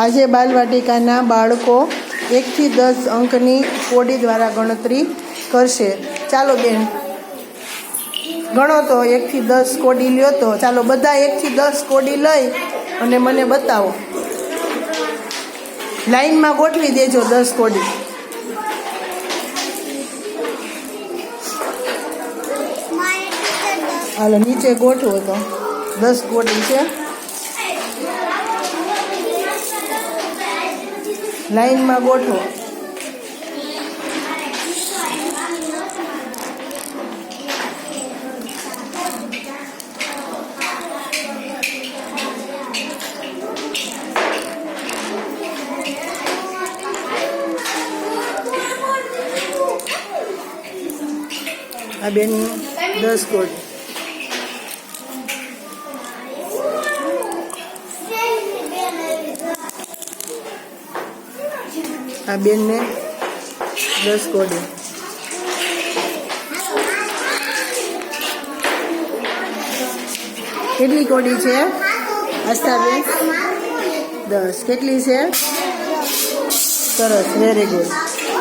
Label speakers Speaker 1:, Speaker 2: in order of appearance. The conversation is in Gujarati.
Speaker 1: આજે બાલવાટિકાના બાળકો એકથી દસ અંકની કોડી દ્વારા ગણતરી કરશે. ચાલો બેન ગણો તો એકથી દસ કોડી લ્યો તો. ચાલો બધા એકથી દસ કોડી લઈ અને મને બતાવો. લાઈનમાં ગોઠવી દેજો દસ કોડી. હાલો નીચે ગોઠવો તો. દસ કોડી છે. લાઈનમાં ગોઠવો. આ બેન દસ કોડી આ બેનને દસ કોડી કેટલી કોડી છે? આસ્થાબેન દસ. કેટલી છે? સરસ. Very good